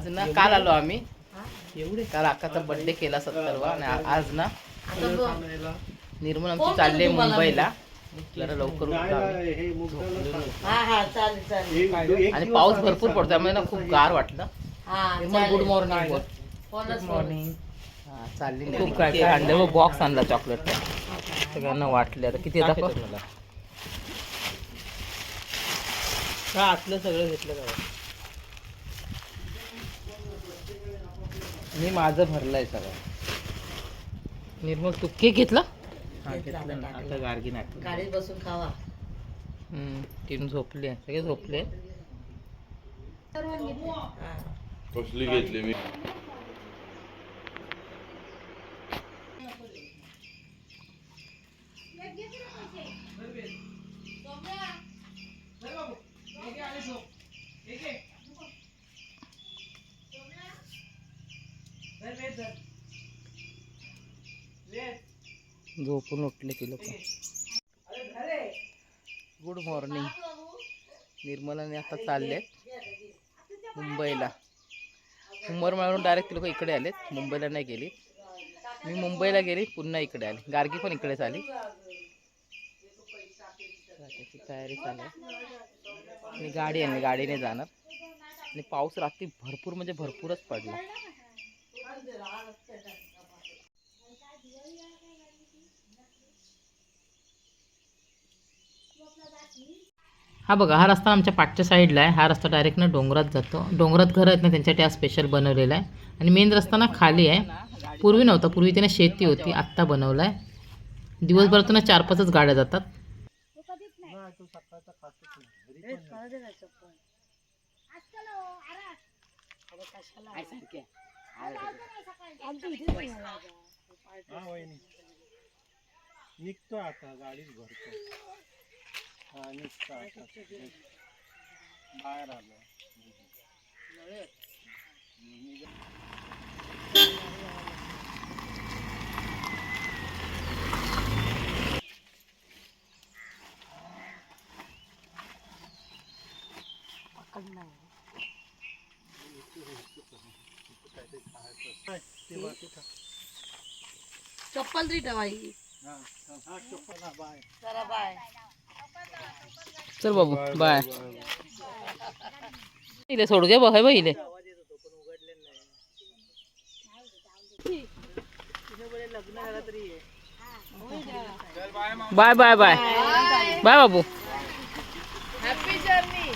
आज ना काल आलो आम्ही. एवढे काल अक्काचा बर्थडे केला सत्तरवा आणि आज ना. निर्मल आमची चालले मुंबईला. जरा लवकर. हे. हा हा आणि पाऊस भरपूर. पडतो त्यामुळे ना खूप गार वाटलं. हा Nirmal good morning good morning हा चालली खूप काय काय आणलं व बॉक्स आणला चॉकलेट सगळ्यांना वाटले. आता किती दाखव. मला का आतलं सगळं घेतलं का मी माझं भरलंय सगळं. निर्मल तू केक घेतला? हा. आता गार्गी नाट गाडीत बसून खावा. टीम झोपले सगळे झोपले. कसली घेतली मी? झोपून उठले की लोक. गुड मॉर्निंग निर्मलाने आता चालले मुंबईला. मुंबईवरून डायरेक्ट ती लोक इकडे आलेत. मुंबईला नाही गेली. मी मुंबईला गेली पुन्हा इकडे आली. गार्गी पण इकडेच आली. त्याची तयारी चालू आहे. आणि गाडी आहे गाडीने जाणार. आणि पाऊस रात्री भरपूर म्हणजे भरपूरच पडला. हा बघा हा रस्ता आमच्या पाठच्या साईडला आहे. हा रस्ता डायरेक्ट ना डोंगरात जातो. डोंगरात घर आहेत ना त्यांच्यासाठी हा स्पेशल बनवलेला आहे. आणि मेन रस्ता ना खाली आहे. पूर्वी नव्हता पूर्वी तिने शेती होती. आत्ता बनवला आहे दिवसभरातून ना चार पाचच गाड्या जातात. निघतो आता गाडीच भरतो. बाहेर आलो चप्पल तरी ठेवाई हा चप्पल बाय चला बाय. चल बाबू बाय इले सोडू घे बघ बघ इले? Bye bye bye. बाय बाबू. हॅपी जर्नी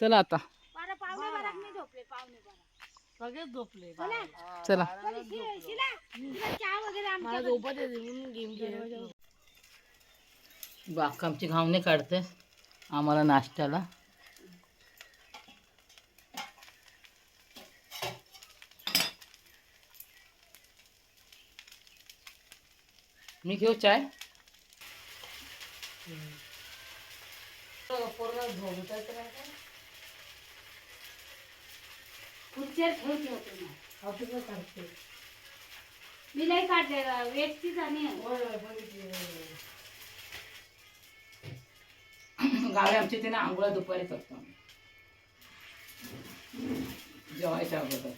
चला आता. सगळेच झोपले चला मला झोपत येते म्हणून गेम खेळ बाक आमची घावणे काढते आम्हाला नाश्त्याला. मी घेऊ चाय? खुर्चीवर ठेवते होते ना ऑफिसवर काढते मी नाही काढले वेटचीच आणि गावी आमच्या तिने आंघोळा दुपारी करतो. जेवायच्या अगोदर.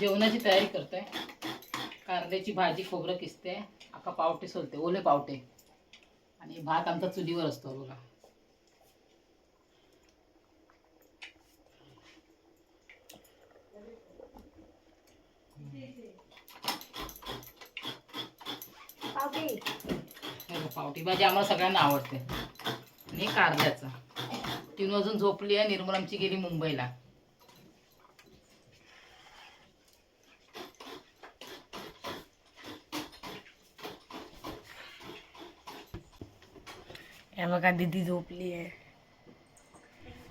जेवणाची तयारी करतोय. कारल्याची भाजी खोबरं किसते. अका पावटे सोलते ओले पावटे. आणि भात आमचा चुलीवर असतो बघा. बघ, पावटी भाजी आम्हाला सगळ्यांना आवडते. आणि कारल्याचा. तीन अजून झोपली आहे निर्मल आमची गेली मुंबईला. हे बघा दिदी झोपली आहे.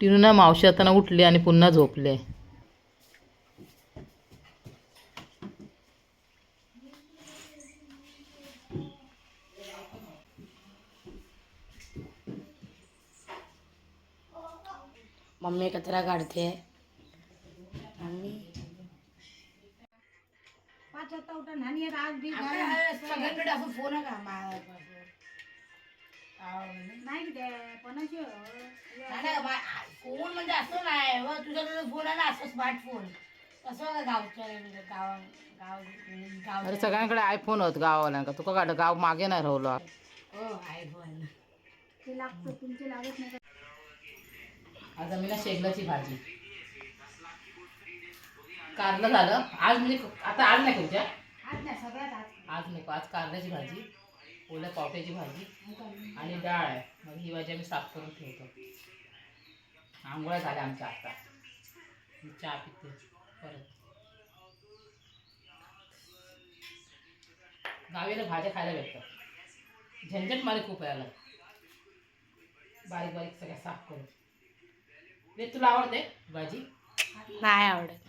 टिनू ना मावशी आता ना उठली आणि पुन्हा झोपले मम्मी कचरा काढते. मम्मी. पाच उठा आज फोन का? नाही फोन म्हणजे असं नाही. व तुझ्याकडे फोन आहे ना असं स्मार्टफोन कसं का गावच्या गाव गाव गाव. अरे सगळ्यांकडे आयफोन होत गावावाल्यांका तुका काढ गाव मागे नाही राहिलो हो आयफोन ते लागतं तुमचे लागत नाही. आज आम्ही ना शेगलाची भाजी. कारलं झालं. आज म्हणजे आता आज नाही तुमच्या आज नाही सगळ्यात आज. आज नको. आज कारल्याची भाजी ओल्या पावट्याची भाजी आणि डाळ आहे. मग ही भाजी आम्ही साफ करून ठेवतो. आंघोळ्या झाल्या आमच्या आता. मी चहा पिते परत. गावीला भाज्या खायला भेटतात. झंझट मारे खूप यायला बारीक बारीक सगळ्या साफ करून. रे तुला आवडते भाजी? नाही आवडत.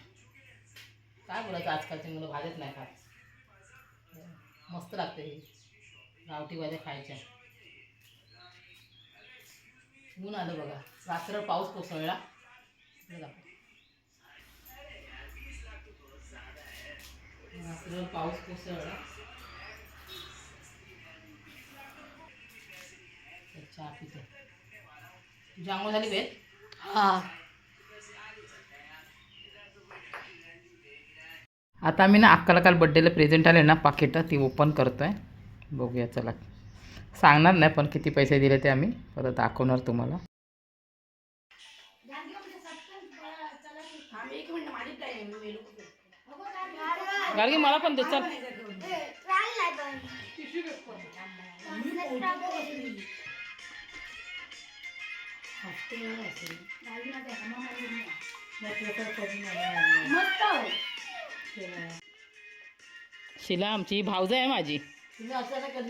काय बोलायचं आजकालची मुलं भाज्याच नाही खात. मस्त लागते हे. गावठी भाज्या खायच्या. ऊन आलं बघा. रात्र पाऊस कोसळला. रात्र पाऊस कोसळला. चहा पितो. झाली वेळ हा. आता आम्ही ना अक्काला काल बड्डेला प्रेझेंट आले ना पाकिटं ती ओपन करतोय. बघूया चला. सांगणार नाही पण किती पैसे दिले ते आम्ही परत दाखवणार तुम्हाला? गाडगी मला पण दे चल. शिला आमची भाऊज आहे माझी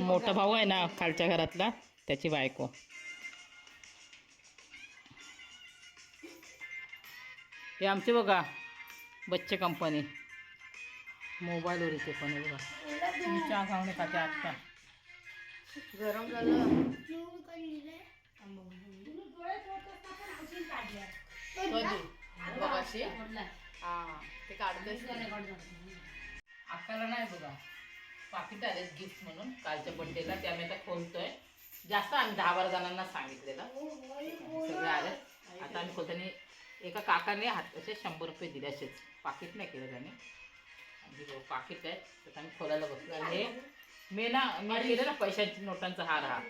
मोठा भाऊ आहे ना खालच्या घरातला त्याची बायको. हे आमचे बघा बच्चे कंपनी मोबाईलवर इथे पण बघा. चहा खाऊन खाते आत्ता. गरम झालं. हा ते अक्काला नाही बघा. पाकिट आले गिफ्ट म्हणून. कालच्या बड्डेला ते आम्ही आता खोलतोय. जास्त आम्ही दहा बारा जणांना सांगितलेलं. सगळे आले. आता आम्ही खोलताना एका काकाने हात असे शंभर रुपये दिले असेच. पाकिट नाही केलं त्याने. आणि हे पाकिट आहे तर आम्ही खोलायला बसलो. आणि हे मी ना मी केलं ना पैशांची नोटांचा हार हा.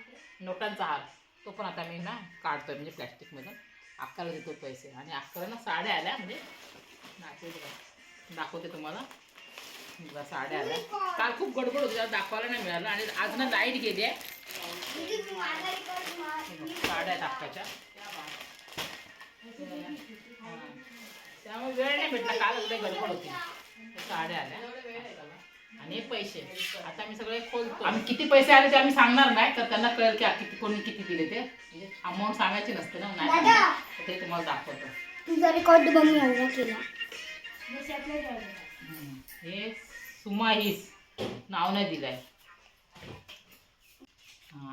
नोटांचा हार. तो पण आता मी ना काढतोय म्हणजे प्लॅस्टिकमधून अक्काला देतो पैसे. आणि अक्काला ना साड्या आल्या. म्हणजे दाखवते. दाखवते तुम्हाला. साड्या आल्या. काल खूप गडबड होती त्याला दाखवायला नाही मिळालं. आणि आज ना लाइट गेली आहे. साड्या हा. त्यामुळे वेळ नाही भेटला. काल लय गडबड होती. साड्या आल्या. आणि पैसे. आता आम्ही सगळे खोलतो. आम्ही किती पैसे आले ते आम्ही सांगणार नाही. तर त्यांना कळेल की आ- किती कोणी किती दिले ते. अमाऊंट सांगायची नसते ना नाही ते तुम्हाला दाखवतो. तुझा रेकॉर्ड मी एवढा केला. हे सुमाहीस नाव नाही दिलं आहे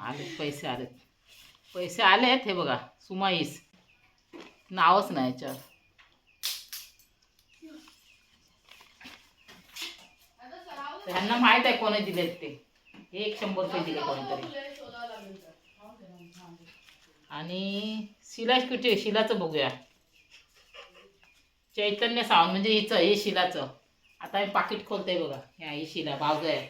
आलेत पैसे आलेत. पैसे आले आहेत हे बघा सुमाहीस नावच नाही याच्यावर. त्यांना ह्यांना माहीत आहे कोणी दिलेत ते. एक शंभर रुपये दिले कोणीतरी. आणि शिला कुठे शिलाचं बघूया. चैतन्य सावंत म्हणजे हिचं हे शिलाचं. आता मी पाकिट खोलतोय बघा ह्या ही शिला भावज आहे.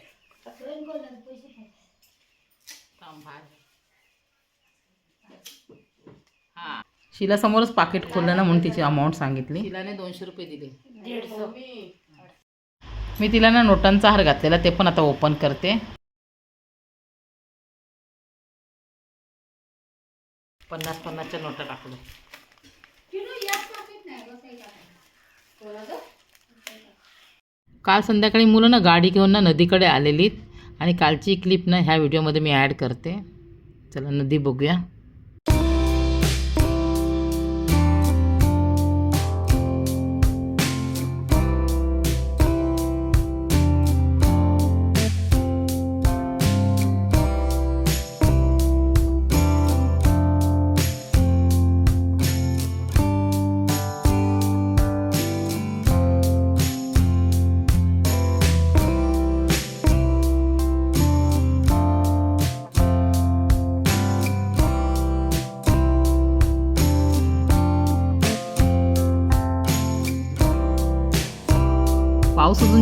हा. शिला समोरच पाकिट खोललं ना म्हणून तिची अमाऊंट सांगितली. शिलाने दोनशे रुपये दिले. मी तिला ना नोटांचा हार घातलेला ते पण आता ओपन करते. पन्नास पन्नासच्या नोटा टाकलो. काल संध्याकाळी मुलं ना गाडी घेऊन ना नदीकडे आलेलीत. आणि कालची क्लिप ना ह्या व्हिडिओमध्ये मी ॲड करते. चला नदी बघूया.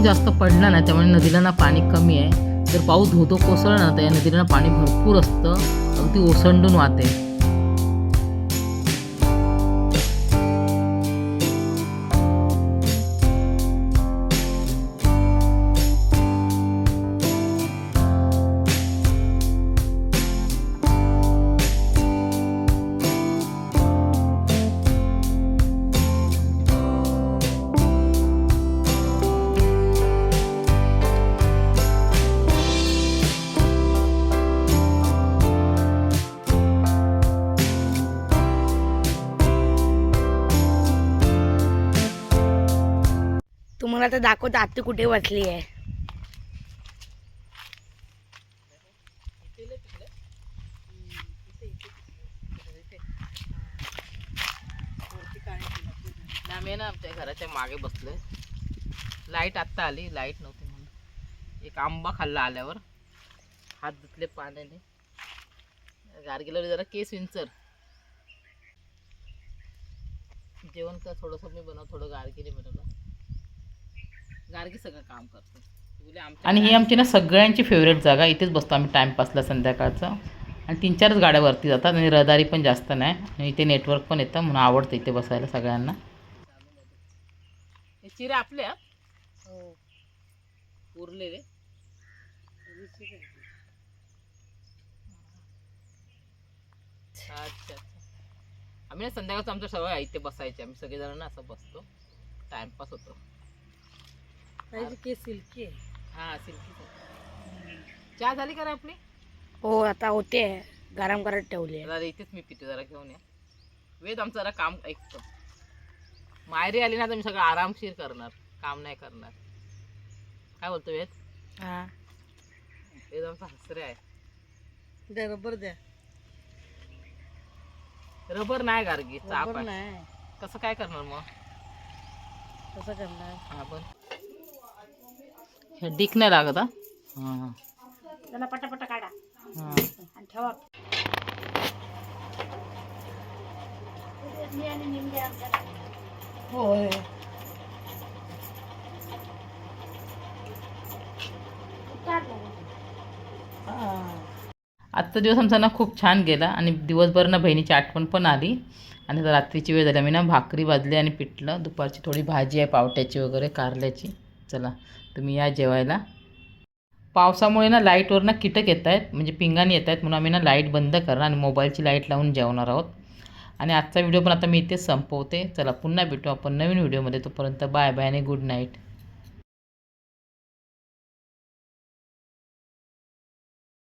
जास्त पडला ना त्यामुळे नदीला ना पाणी कमी आहे. जर पाऊस धोधो कोसळला ना तर या नदीला ना पाणी भरपूर असतं. अगदी ओसंडून वाहते. तुम्हाला तर दाखवतो आत्ती कुठे बसली आहे. आम्ही ना आमच्या घराच्या मागे बसलोय. लाइट आत्ता आली लाइट नव्हती म्हणून. एक आंबा खाल्ला आल्यावर. हात धुतले पाण्याने. गार्गीला जरा केस विंचर. जेवण का थोडंसं मी बनव थोडं गारगिरी बनवलं. गार्गी सगळं काम करते. आणि ही आमची ना सगळ्यांची फेवरेट जागा इथेच बसतो आम्ही टाईमपासला संध्याकाळचं. आणि तीन चारच गाड्या वरती जातात आणि रहदारी पण जास्त नाही. आणि इथे नेटवर्क पण येतं म्हणून आवडतं इथे बसायला सगळ्यांना. हे चिरे आपले हा? उरलेले अच्छा अच्छा. आम्ही ना संध्याकाळचं आमचं सवय आहे इथे बसायची. आम्ही सगळेजण ना असं बसतो. टाइमपास होतो. केस सिल्की आहे. हा सिल्की चहा झाली का रे आपली? हो आता होते. गरम करत ठेवली आहे. जरा इथेच मी पिते जरा घेऊन या. वेद आमचं जरा काम ऐकतो. मायरी आली ना तर मी सगळं आरामशीर करणार. काम नाही करणार. काय बोलतो वेद? हा. वेद आमचा हसरे आहे. द्या रबर द्या. रबर नाही गार्गी चाप रबर आहे नाही. कसं काय करणार मग? कसं करणार? हा पण हे डिक नाही लागत हा? त्याला पटापटा काढा. हा. आणि ठेवा. होय. आजचा दिवस आमचा ना खूप छान गेला आणि दिवसभर ना बहिणीची आठवण पण आली. आणि रात्रीची वेळ झाली आम्ही ना भाकरी भाजली आणि पिठलं. दुपारची थोडी भाजी आहे पावट्याची वगैरे कारल्याची. चला. तुम्ही या जेवायला. पावसामुळे ना लाईटवर ना कीटक येत आहेत म्हणजे पिंगाने येत आहेत म्हणून आम्ही ना लाइट बंद करणार आणि मोबाईलची लाइट लावून जेवणार आहोत. आणि आजचा व्हिडिओ पण आता मी इथेच संपवते. चला पुन्हा भेटू आपण नवीन व्हिडिओमध्ये. तोपर्यंत बाय बाय आणि गुड नाईट